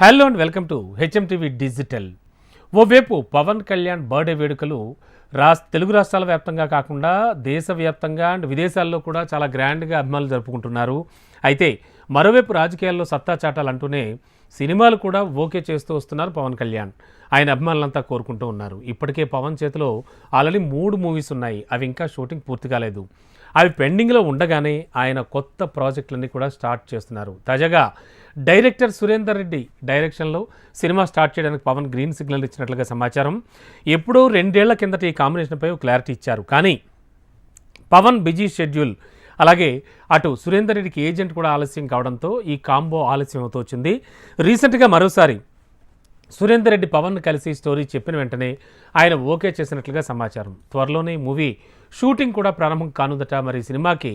Hello and welcome to HMTV digital ఓవైపు Pawan Kalyan birthday వేడుకలు రాస్ తెలుగు రాష్ట్రాల వ్యాప్తంగా కాకుండా దేశవ్యాప్తంగా అండ్ విదేశాల్లో కూడా చాలా గ్రాండ్గా అభిమానులు జరుపుకుంటున్నారు. అయితే మరోవైపు రాజకీయాల్లో సత్తా చాటాలంటూనే సినిమాలు కూడా ఓకే చేస్తూ వస్తున్నారు పవన్ కళ్యాణ్. ఆయన అభిమానులంతా కోరుకుంటూ ఉన్నారు. ఇప్పటికే పవన్ చేతిలో ఆల్రెడీ మూడు మూవీస్ ఉన్నాయి. అవి ఇంకా షూటింగ్ పూర్తి కాలేదు. అవి పెండింగ్లో ఉండగానే ఆయన కొత్త ప్రాజెక్టులన్నీ కూడా స్టార్ట్ చేస్తున్నారు. తాజాగా డైరెక్టర్ సురేందర్ రెడ్డి డైరెక్షన్లో సినిమా స్టార్ట్ చేయడానికి పవన్ గ్రీన్ సిగ్నల్ ఇచ్చినట్లుగా సమాచారం. ఎప్పుడో రెండేళ్ళ కిందట ఈ కాంబినేషన్పై క్లారిటీ ఇచ్చారు. కానీ పవన్ బిజీ షెడ్యూల్ అలాగే అటు సురేందర్ రెడ్డికి ఏజెంట్ కూడా ఆలస్యం కావడంతో ఈ కాంబో ఆలస్యం అవుతూ వచ్చింది రీసెంట్గా మరోసారి సురేందర్ రెడ్డి పవన్ కలిసి స్టోరీ చెప్పిన వెంటనే ఆయన ఓకే చేసినట్లుగా సమాచారం. త్వరలోనే మూవీ షూటింగ్ కూడా ప్రారంభం కానుందట. మరి ఈ సినిమాకి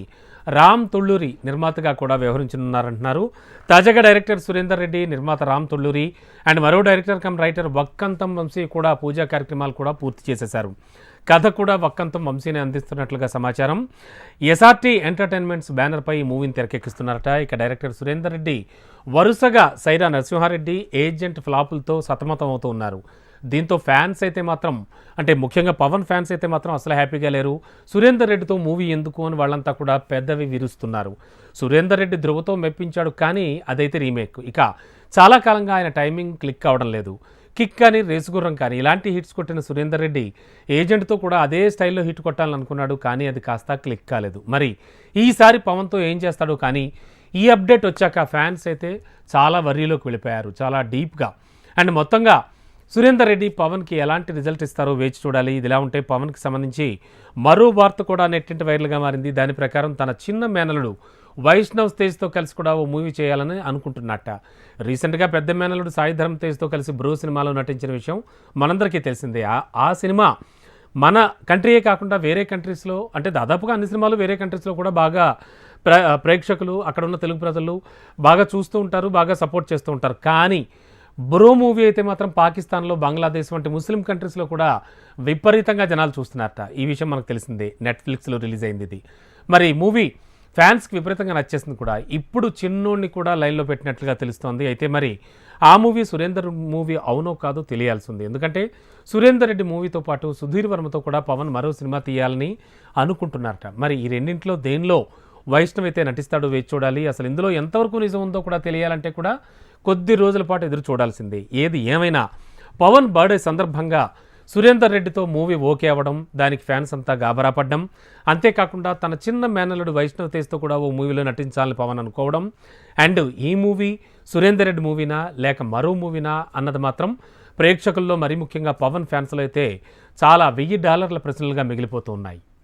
రామ్ తుళ్ళూరి నిర్మాతగా కూడా వ్యవహరించనున్నారంటున్నారు. తాజాగా డైరెక్టర్ సురేందర్ రెడ్డి నిర్మాత రామ్ తుళ్ళూరి అండ్ మరో director cum writer Vakkantham Vamsi కూడా పూజా కార్యక్రమాలు కూడా పూర్తి చేసేశారు. కథ కూడా వక్కంతం వంశీని అందిస్తున్నట్లుగా సమాచారం. ఎస్ఆర్టీ ఎంటర్టైన్మెంట్స్ బ్యానర్పై ఈ మూవీని తెరకెక్కిస్తున్నారట. ఇక డైరెక్టర్ సురేందర్ రెడ్డి వరుసగా సైరా నరసింహారెడ్డి ఏజెంట్ ఫ్లాపులతో సతమతం అవుతూ ఉన్నారు. దీంతో ఫ్యాన్స్ అయితే మాత్రం అంటే ముఖ్యంగా పవన్ ఫ్యాన్స్ అయితే మాత్రం అసలు హ్యాపీగా లేరు. సురేందర్ రెడ్డితో మూవీ ఎందుకు అని వాళ్ళంతా కూడా పెద్దవి విరుస్తున్నారు. సురేందర్ రెడ్డి ధృవతో మెప్పించాడు కానీ అదైతే రీమేక్. ఇక చాలా కాలంగా ఆయన టైమింగ్ క్లిక్ అవడం లేదు. కిక్ కానీ రేసుగుర్రం కానీ ఇలాంటి హిట్స్ కొట్టిన సురేందర్ రెడ్డి ఏజెంట్తో కూడా అదే స్టైల్లో హిట్ కొట్టాలనుకున్నాడు కానీ అది కాస్త క్లిక్ కాలేదు. మరి ఈసారి పవన్తో ఏం చేస్తాడో కానీ ఈ అప్డేట్ వచ్చాక ఫ్యాన్స్ అయితే చాలా వర్రీలోకి వెళ్ళిపోయారు. చాలా డీప్గా. అండ్ మొత్తంగా సురేందర్ రెడ్డి పవన్కి ఎలాంటి రిజల్ట్ ఇస్తారో వేచి చూడాలి. ఇది ఇలా ఉంటే పవన్కి సంబంధించి మరో వార్త కూడా నెట్టింటి వైరల్గా మారింది. దాని ప్రకారం తన చిన్న మేనలుడు వైష్ణవ్ తేజ్తో కలిసి కూడా ఓ మూవీ చేయాలని అనుకుంటున్నట్ట. రీసెంట్గా పెద్ద మేనలుడు సాయి ధర్మ తేజ్తో కలిసి బ్రో సినిమాలో నటించిన విషయం మనందరికీ తెలిసిందే. ఆ- సినిమా మన కంట్రీయే కాకుండా వేరే కంట్రీస్లో అంటే దాదాపుగా అన్ని సినిమాలు వేరే కంట్రీస్లో కూడా బాగా ప్ర ప్రేక్షకులు అక్కడ ఉన్న తెలుగు ప్రజలు బాగా చూస్తూ ఉంటారు బాగా సపోర్ట్ చేస్తూ ఉంటారు. కానీ బ్రో మూవీ అయితే మాత్రం పాకిస్తాన్లో బంగ్లాదేశ్ వంటి ముస్లిం కంట్రీస్లో కూడా విపరీతంగా జనాలు చూస్తున్నారట. ఈ విషయం మనకు తెలిసిందే. నెట్ఫ్లిక్స్లో రిలీజ్ అయింది ఇది. మరి మూవీ ఫ్యాన్స్కి విపరీతంగా నచ్చేసింది కూడా. ఇప్పుడు చిన్నోడిని కూడా లైన్లో పెట్టినట్లుగా తెలుస్తోంది. అయితే మరి ఆ మూవీ సురేందర్ మూవీ అవునో కాదో తెలియాల్సింది. ఎందుకంటే సురేందర్ రెడ్డి మూవీతో పాటు సుధీర్ వర్మతో కూడా పవన్ మరో సినిమా తీయాలని అనుకుంటున్నారట. మరి ఈ రెండింటిలో దేనిలో వైష్ణవ్ అయితే నటిస్తాడో వేచి చూడాలి. అసలు ఇందులో ఎంతవరకు నిజం ఉందో కూడా తెలియాలంటే కూడా కొద్ది రోజుల పాటు ఎదురు చూడాల్సిందే. ఏది ఏమైనా పవన్ బర్త్డే సందర్భంగా సురేందర్ రెడ్డితో మూవీ ఓకే అవ్వడం దానికి ఫ్యాన్స్ అంతా గాబరా పడ్డం అంతేకాకుండా తన చిన్న మేనల్లుడు వైష్ణవ్ తేజ్తో కూడా ఓ మూవీలో నటించాలని పవన్ అనుకోవడం అండ్ ఈ మూవీ సురేందర్ రెడ్డి మూవీనా లేక మరో మూవీనా అన్నది మాత్రం ప్రేక్షకుల్లో మరీ ముఖ్యంగా పవన్ ఫ్యాన్స్లో అయితే చాలా వెయ్యి డాలర్ల ప్రశ్నలుగా మిగిలిపోతూ ఉన్నాయి.